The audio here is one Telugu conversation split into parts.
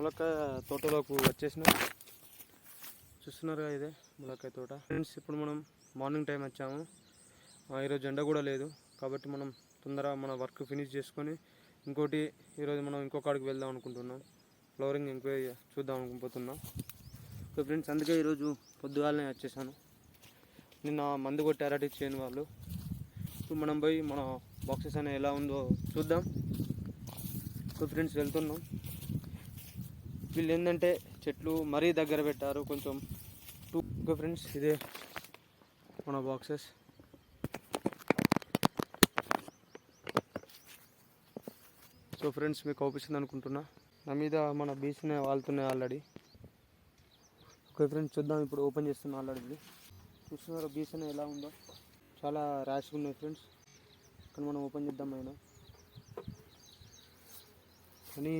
ములక్కాయ తోటలోకి వచ్చేసిన. చూస్తున్నారుగా ఇదే ములక్కాయ తోట. ఫ్రెండ్స్ ఇప్పుడు మనం మార్నింగ్ టైం వచ్చాము. ఆ, ఈరోజు ఎండ కూడా లేదు. కాబట్టి మనం తొందరగా మన వర్క్ ఫినిష్ చేసుకొని ఇంకోటి ఈరోజు మనం ఇంకో కాడికి వెళ్దాం అనుకుంటున్నాం. ఫ్లవరింగ్ ఎంక్వైరీ చూద్దాం అనుకుంటున్నాం. సో ఫ్రెండ్స్ అందుకే ఈరోజు పొద్దుగాలనే వచ్చేసాను. నిన్న మందు కొట్టారట చేయని వాళ్ళు. ఇప్పుడు మనం పోయి మన బాక్సెస్ అనేవి ఎలా ఉందో చూద్దాం. సో ఫ్రెండ్స్ వెళ్తున్నాం. వీళ్ళు ఏంటంటే చెట్లు మరీ దగ్గర పెట్టారు. కొంచెం టూ ఓకే ఫ్రెండ్స్ ఇదే మన బాక్సెస్. సో ఫ్రెండ్స్ మీకు అవుపిస్తుంది అనుకుంటున్నా. నా మీద మన బీచ్నే వాళ్తున్నాయి ఆల్రెడీ. ఓకే ఫ్రెండ్స్ చూద్దాం. ఇప్పుడు ఓపెన్ చేస్తున్నా ఆల్రెడీ ఇది. చూస్తున్నారు బీచ్ అనేది ఎలా ఉందో. చాలా ర్యాష్గా ఉన్నాయి ఫ్రెండ్స్. కానీ మనం ఓపెన్ చేద్దాం అయినా. కానీ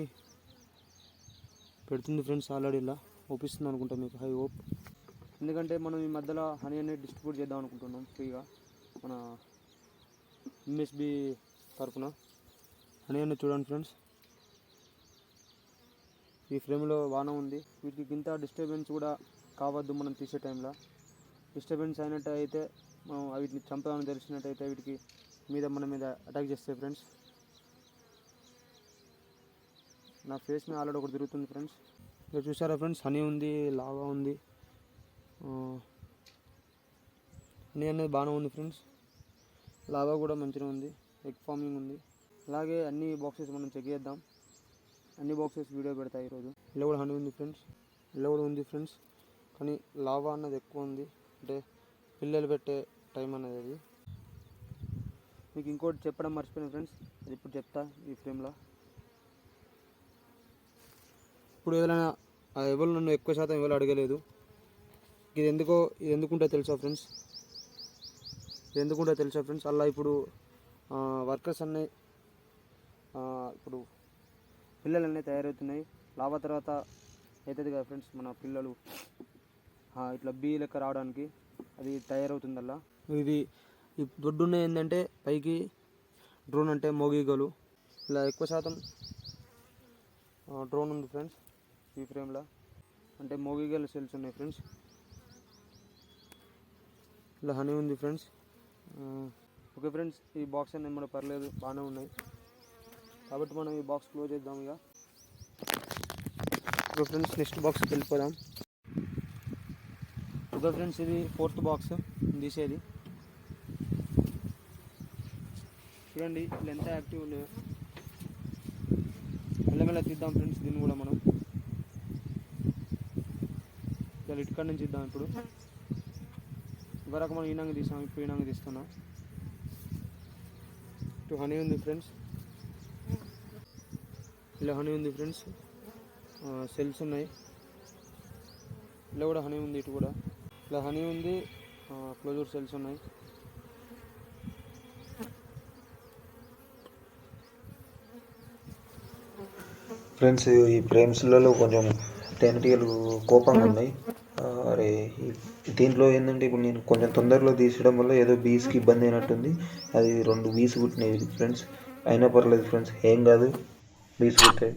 పెడుతుంది ఫ్రెండ్స్ ఆల్రెడీ ఇలా. ఒప్పిస్తుంది అనుకుంటా మీకు. High hope. ఎందుకంటే మనం ఈ మధ్యలో హనీ అనేది డిస్ట్రిబ్యూట్ చేద్దాం అనుకుంటున్నాం ఫ్రీగా. మన ఎంఎస్బి తరఫున. హనీ అనేది చూడండి ఫ్రెండ్స్. ఈ ఫ్రేమ్లో వాన ఉంది. వీటికి ఇంత డిస్టర్బెన్స్ కూడా కావద్దు మనం తీసే టైంలో. డిస్టర్బెన్స్ అయినట్టు అయితే మనం వీటిని చంపాలని తెలిసినట్టయితే వీటికి మీద మన మీద అటాక్ చేస్తాయి ఫ్రెండ్స్. నా ఫేస్ మీద ఆల్రెడీ ఒకటి తిరుగుతుంది ఫ్రెండ్స్ ఇక్కడ చూసారా ఫ్రెండ్స్ హనీ ఉంది లావా ఉంది. హనీ అనేది బాగానే ఉంది ఫ్రెండ్స్ లావా కూడా మంచిగా ఉంది ఎగ్ ఫార్మింగ్ ఉంది. అలాగే అన్ని బాక్సెస్ మనం చెక్ చేద్దాం. అన్ని బాక్సెస్ వీడియో పెడతాయి ఈరోజు. ఇలా కూడా హనీ ఉంది ఫ్రెండ్స్ ఇలా కూడా ఉంది ఫ్రెండ్స్ కానీ లావా అన్నది ఎక్కువ ఉంది. అంటే పిల్లలు పెట్టే టైం అనేది అది. మీకు ఇంకోటి చెప్పడం మర్చిపోయిన ఫ్రెండ్స్ అది ఇప్పుడు చెప్తా ఈ ఫ్రేమ్లో ఇప్పుడు ఎవరైనా ఎవరు నన్ను ఎక్కువ శాతం ఎవరు అడగలేదు. ఇది ఎందుకో ఇది ఎందుకుంటే తెలుసా ఫ్రెండ్స్? ఇది ఎందుకుంటే తెలుసా ఫ్రెండ్స్? అలా ఇప్పుడు వర్కర్స్ అన్నీ ఇప్పుడు పిల్లలు అన్నీ తయారవుతున్నాయి. లాభ తర్వాత అవుతుంది కదా ఫ్రెండ్స్ మన పిల్లలు. ఇట్లా బీ లెక్క రావడానికి అది తయారవుతుందల్లా. ఇది ఈ దొడ్డున్న ఏంటంటే పైకి డ్రోన్ అంటే మోగీగలు. ఇలా ఎక్కువ శాతం డ్రోన్ ఉంది ఫ్రెండ్స్. ఈ ఫ్రేమ్లో? అంటే మోగీగల్ సెల్స్ ఉన్నాయి ఫ్రెండ్స్. ఇలా హనీ ఉంది ఫ్రెండ్స్. ఓకే ఫ్రెండ్స్ ఈ బాక్స్ అనేది మన పర్లేదు బాగానే ఉన్నాయి. కాబట్టి మనం ఈ బాక్స్ క్లోజ్ చేద్దాం ఇక. ఓకే ఫ్రెండ్స్ నెక్స్ట్ బాక్స్కి వెళ్ళిపోదాం. ఓకే ఫ్రెండ్స్ ఇది ఫోర్త్ బాక్స్ తీసేది. చూడండి వీళ్ళు ఎంత యాక్టివ్ ఉన్నాయో మెల్లమెల్ల తీద్దాం ఫ్రెండ్స్ దీన్ని కూడా మనం. ఇలా ఇటుకాడ నుంచి ఇద్దాం ఇప్పుడు. ఇవరకు మనం ఈనంగా తీసాం ఇప్పుడు ఈనంగా తీస్తున్నాం. ఇటు హనీ ఉంది ఫ్రెండ్స్. ఇలా హనీ ఉంది ఫ్రెండ్స్. సెల్స్ ఉన్నాయి. ఇలా కూడా హనీ ఉంది ఇటు కూడా. ఇలా హనీ ఉంది క్లోజర్ సెల్స్ ఉన్నాయి. ఫ్రెండ్స్ ఈ ప్రేమ్స్లలో కొంచెం తేనెటీగలు కోపంగా ఉన్నాయి. అరే దీంట్లో ఏంటంటే ఇప్పుడు నేను కొంచెం తొందరలో తీసడం వల్ల ఏదో బీస్కి ఇబ్బంది అయినట్టుంది. అది రెండు బీస్ కుట్టినాయి ఫ్రెండ్స్ అయినా పర్లేదు ఫ్రెండ్స్ ఏం కాదు బీస్ కుట్టాయి